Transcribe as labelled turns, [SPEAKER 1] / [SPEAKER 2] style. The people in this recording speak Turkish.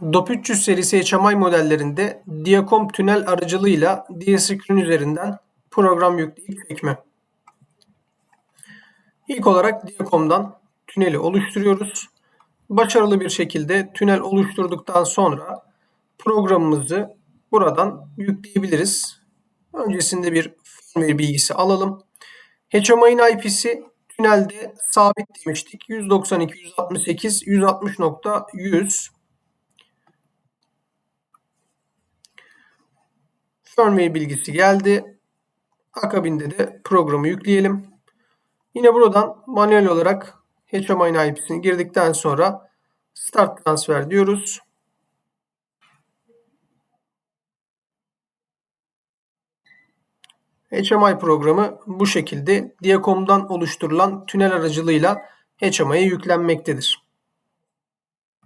[SPEAKER 1] DOP 300 serisi HMI modellerinde Diacom tünel aracılığıyla DScreen üzerinden program yükleyip çekme. İlk olarak Diacom'dan tüneli oluşturuyoruz. Başarılı bir şekilde tünel oluşturduktan sonra programımızı buradan yükleyebiliriz. Öncesinde bir firmware bilgisi alalım. HMI'nin IP'si tünelde sabit demiştik. 192.168.160.100 firmware bilgisi geldi. Akabinde de programı yükleyelim. Yine buradan manuel olarak HMI'nin IP'sini girdikten sonra Start Transfer diyoruz. HMI programı bu şekilde Diacom'dan oluşturulan tünel aracılığıyla HMI'ye yüklenmektedir.